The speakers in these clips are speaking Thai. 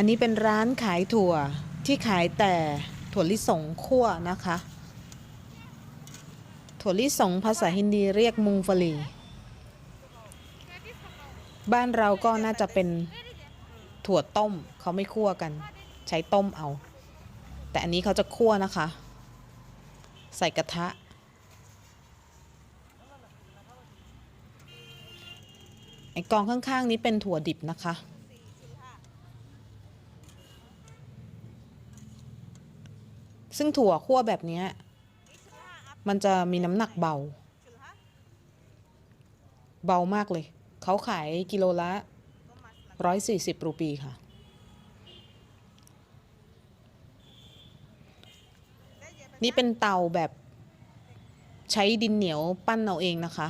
อันนี้เป็นร้านขายถั่วที่ขายแต่ถั่วลิสงคั่วนะคะ ถั่วลิสงภาษาฮินดีเรียกมุงฟลี บ้านเราก็น่าจะเป็นถั่วต้มเขาไม่คั่วกัน ใช้ต้มเอา แต่อันนี้เขาจะคั่วนะคะ ใส่กระทะ ไอกองข้างๆนี้เป็นถั่วดิบนะคะ ซึ่งถั่วคั่วแบบนี้มันจะมีน้ำหนักเบา เบามากเลย เขาขายกิโลละ 140 รูปีค่ะ นี่เป็นเตาแบบใช้ดินเหนียวปั้นเอาเองนะคะ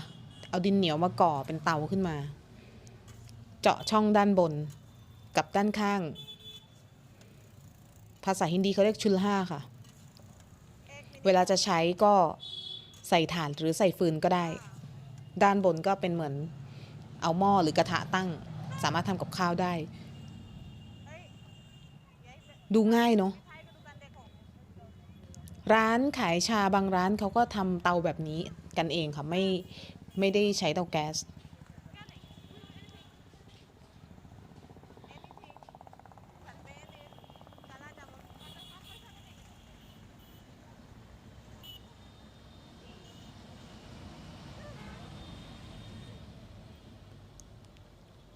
เอาดินเหนียวมาก่อเป็นเตาขึ้นมา เจาะช่องด้านบนกับด้านข้าง ภาษาฮินดีเขาเรียกชุลห้าค่ะ เวลาจะใช้ก็ใส่ถ่านหรือใส่ฟืนก็ได้ ด้านบนก็เป็นเหมือนเอาหม้อหรือกระทะตั้ง สามารถทำกับข้าวได้ ดูง่ายเนาะร้านขายชาบางร้านเขาก็ทำเตาแบบนี้กันเองค่ะไม่ไม่ได้ใช้เตาแก๊ส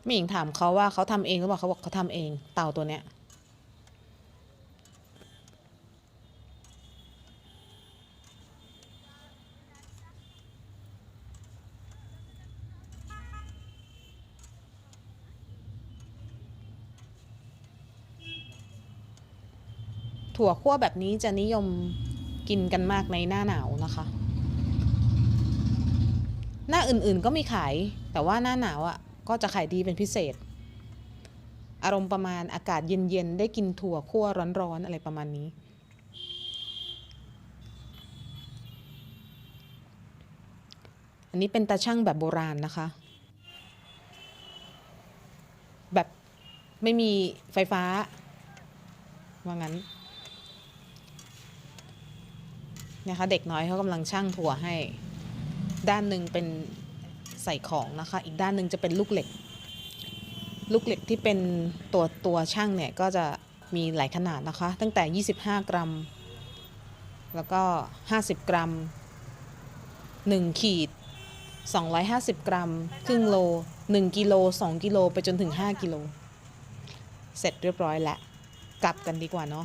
ม่หญิงถามเขาว่าเขาทำเองหรือเปล่าเขาบอกเขาทำเอง เต่าตัวเนี้ยถั่วคั่วแบบนี้จะนิยมกินกันมากในหน้าหนาวนะคะ หน้าอื่นๆก็มีขายแต่ว่าหน้าหนาวอะ ก็จะขายดีเป็นพิเศษ อารมณ์ประมาณอากาศเย็นๆ ได้กินถั่วคั่วร้อนๆ อะไรประมาณนี้ อันนี้เป็นตาช่างแบบโบราณนะคะ แบบไม่มีไฟฟ้า ว่างั้นนะคะเด็กน้อยเขากำลังช่างถั่วให้ ด้านหนึ่งเป็น ใส่ของนะคะ อีกด้านหนึ่งจะเป็นลูกเหล็ก ลูกเหล็กที่เป็นตัวตัวช่างเนี่ยก็จะมีหลายขนาดนะคะ ตั้งแต่ 25 กรัม แล้วก็ 50 กรัม 1 ขีด 250 กรัม ครึ่งโล 1 กิโล 2 กิโล ไปจนถึง 5 กิโล เสร็จเรียบร้อยแล้ว กลับกันดีกว่าเนาะ